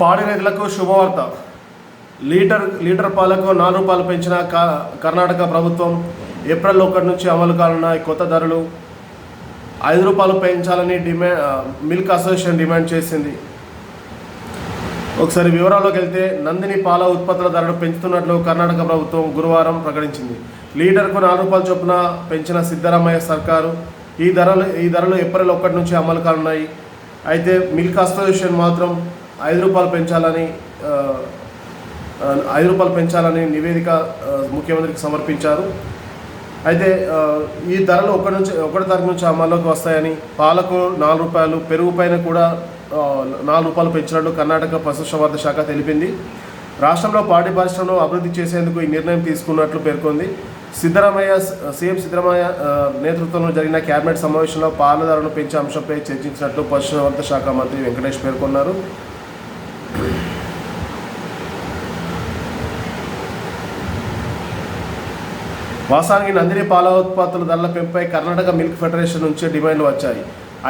పాడి రైతులకు శుభవార్త. లీటర్ లీటర్ పాలకు నాలుగు రూపాయలు పెంచిన కర్ణాటక ప్రభుత్వం ఏప్రిల్ ఒకటి నుంచి అమలు కానున్న కొత్త ధరలు ఐదు రూపాయలు పెంచాలని డిమాండ్ మిల్క్ అసోసియేషన్ డిమాండ్ చేసింది. ఒకసారి వివరాల్లోకి వెళ్తే నందిని పాల ఉత్పత్తుల ధరలు పెంచుతున్నట్లు కర్ణాటక ప్రభుత్వం గురువారం ప్రకటించింది. లీటర్కు నాలుగు రూపాయల చొప్పున పెంచిన సిద్ధరామయ్య సర్కారు ఈ ధరలు ఈ ధరలు ఏప్రిల్ ఒకటి నుంచి అమలు కానున్నాయి. అయితే మిల్క్ అసోసియేషన్ మాత్రం ఐదు రూపాయలు పెంచాలని ఐదు రూపాయలు పెంచాలని నివేదిక ముఖ్యమంత్రికి సమర్పించారు. అయితే ఈ ధరలు ఒకటి నుంచి ఒకటి తారీఖు నుంచి అమల్లోకి వస్తాయని పాలకు నాలుగు రూపాయలు పెరుగు పైన కూడా నాలుగు రూపాయలు పెంచినట్లు కర్ణాటక పశుసంవర్ధ శాఖ తెలిపింది. రాష్ట్రంలో పాడి పరిశ్రమను అభివృద్ధి చేసేందుకు ఈ నిర్ణయం తీసుకున్నట్లు పేర్కొంది. సిద్ధరామయ్య సీఎం సిద్ధరామయ్య నేతృత్వంలో జరిగిన కేబినెట్ సమావేశంలో పాల ధరను పెంచే అంశంపై చర్చించినట్లు పశుసంవర్ధ శాఖ మంత్రి వెంకటేష్ పేర్కొన్నారు. వాసానికి నందిని పాల ఉత్పత్తుల ధరల పెంపై కర్ణాటక మిల్క్ ఫెడరేషన్ నుంచి డిమాండ్లు వచ్చాయి.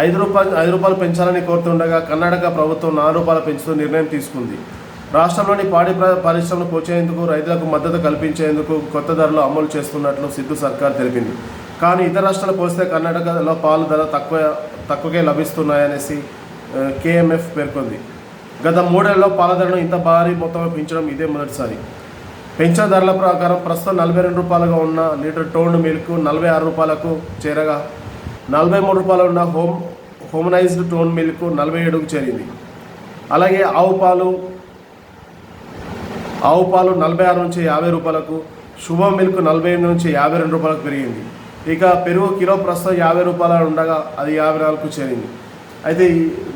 ఐదు రూపాయలు ఐదు రూపాయలు పెంచాలని కోరుతుండగా కర్ణాటక ప్రభుత్వం నాలుగు రూపాయలు పెంచుతూ నిర్ణయం తీసుకుంది. రాష్ట్రంలోని పాడి పరిశ్రమను పోచేందుకు రైతులకు మద్దతు కల్పించేందుకు కొత్త ధరలు అమలు చేస్తున్నట్లు సిద్ధు సర్కార్ తెలిపింది. కానీ ఇతర రాష్ట్రాలు పోస్తే కర్ణాటకలో పాలు ధర తక్కువ తక్కువకే లభిస్తున్నాయనేసి కేఎంఎఫ్ పేర్కొంది. గత మూడేళ్ళలో పాల ధరను ఇంత భారీ మొత్తంలో పెంచడం ఇదే మొదటిసారి. పెంచిన ధరల ప్రకారం ప్రస్తుతం నలభై రెండు రూపాయలుగా ఉన్న లీటర్ టోన్డ్ మిల్క్ నలభై ఆరు రూపాయలకు చేరగా నలభై మూడు రూపాయలు ఉన్న హోమ్ హోమనైజ్డ్ టోన్ మిల్క్ నలభై ఏడుకు చేరింది. అలాగే ఆవు పాలు ఆవు పాలు నలభై ఆరు నుంచి యాభై రూపాయలకు శుభ మిల్క్ నలభై ఎనిమిది నుంచి యాభై రెండు రూపాయలకు పెరిగింది. ఇక పెరుగు కిలో ప్రస్తుతం యాభై రూపాయలు ఉండగా అది యాభై నాలుగుకు చేరింది. అయితే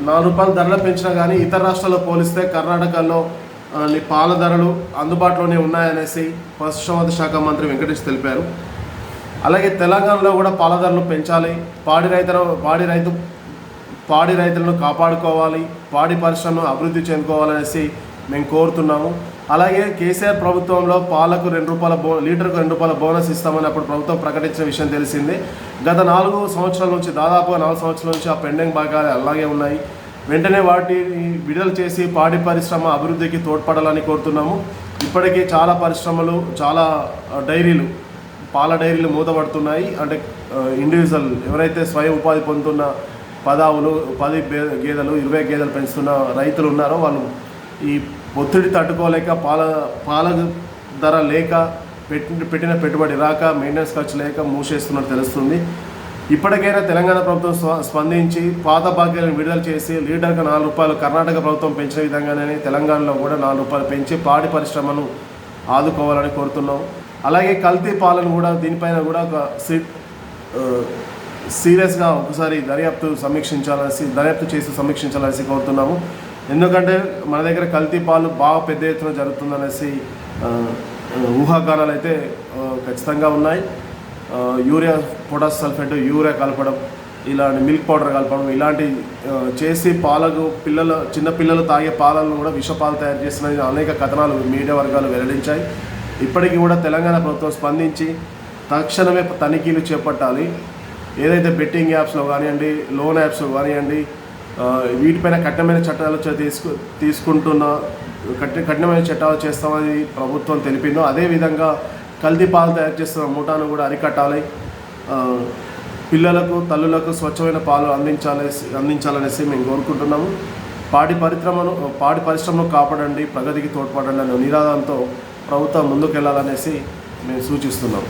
నాలుగు రూపాయల ధరలు పెంచినా కానీ ఇతర రాష్ట్రాల్లో పోలిస్తే కర్ణాటకలో పాల ధరలు అందుబాటులోనే ఉన్నాయనేసి పశుసంవర్ధ శాఖ మంత్రి వెంకటేష్ తెలిపారు. అలాగే తెలంగాణలో కూడా పాల ధరలు పెంచాలి. పాడి రైతుల పాడి రైతు పాడి రైతులను కాపాడుకోవాలి. పాడి పరిశ్రమను అభివృద్ధి చెందుకోవాలనేసి మేము కోరుతున్నాము. అలాగే కేసీఆర్ ప్రభుత్వంలో పాలకు రెండు రూపాయల బో లీటర్కు రెండు రూపాయల బోనస్ ఇస్తామని అప్పుడు ప్రభుత్వం ప్రకటించిన విషయం తెలిసిందే. గత నాలుగు సంవత్సరాల నుంచి దాదాపుగా నాలుగు సంవత్సరాల నుంచి ఆ పెండింగ్ భాగాలు అలాగే ఉన్నాయి. వెంటనే వాటిని విడుదల చేసి పాడి పరిశ్రమ అభివృద్ధికి తోడ్పడాలని కోరుతున్నాము. ఇప్పటికీ చాలా పరిశ్రమలు చాలా డైరీలు పాల డైరీలు మూతపడుతున్నాయి. అంటే ఇండివిజువల్ ఎవరైతే స్వయం ఉపాధి పొందుతున్న పదావులు పది గేదెలు ఇరవై గేదెలు పెంచుతున్న రైతులు ఉన్నారో వాళ్ళు ఈ ఒత్తిడి తట్టుకోలేక పాల పాల ధర లేక పెట్టి పెట్టిన పెట్టుబడి రాక మెయింటెనెన్స్ ఖర్చు లేక మూసేస్తున్నట్టు తెలుస్తుంది. ఇప్పటికైనా తెలంగాణ ప్రభుత్వం స్పందించి పాత భాగ్యాలను విడుదల చేసి లీటర్కి నాలుగు రూపాయలు కర్ణాటక ప్రభుత్వం పెంచిన విధంగానే తెలంగాణలో కూడా నాలుగు రూపాయలు పెంచి పాడి పరిశ్రమను ఆదుకోవాలని కోరుతున్నాం. అలాగే కల్తీ పాలను కూడా దీనిపైన కూడా ఒక సి- సీరియస్గా ఒకసారి దర్యాప్తు సమీక్షించాలని దర్యాప్తు చేసి సమీక్షించాలని కోరుతున్నాము. ఎందుకంటే మన దగ్గర కల్తీ పాలు బాగా పెద్ద ఎత్తున జరుగుతుందనేసి ఊహాగానాలు అయితే ఖచ్చితంగా ఉన్నాయి. యూరియా పొటాస్ సల్ఫేట్ యూరియా కలపడం ఇలాంటి మిల్క్ పౌడర్ కలపడం ఇలాంటి చేసి పాలకు పిల్లలు చిన్న పిల్లలు తాగే పాలను కూడా విషపాలు తయారు చేసిన అనేక కథనాలు మీడియా వర్గాలు వెల్లడించాయి. ఇప్పటికీ కూడా తెలంగాణ ప్రభుత్వం స్పందించి తక్షణమే తనిఖీలు చేపట్టాలి. ఏదైతే బెట్టింగ్ యాప్స్లో కానివ్వండి లోన్ యాప్స్లో కానివ్వండి వీటిపైన కఠినమైన చట్టాలు తీసుకు తీసుకుంటున్న కఠిన కఠినమైన చట్టాలు చేస్తామని ప్రభుత్వం తెలిపిందో అదేవిధంగా కల్తీ పాలు తయారు చేస్తున్న మూటాను కూడా అరికట్టాలి. పిల్లలకు తల్లులకు స్వచ్ఛమైన పాలు అందించాలి అందించాలనేసి మేము కోరుకుంటున్నాము. పాడి పరిశ్రమను పాడి పరిశ్రమను కాపాడండి ప్రగతికి తోడ్పడండి అనే నినాదంతో ప్రభుత్వం ముందుకెళ్ళాలనేసి మేము సూచిస్తున్నాం.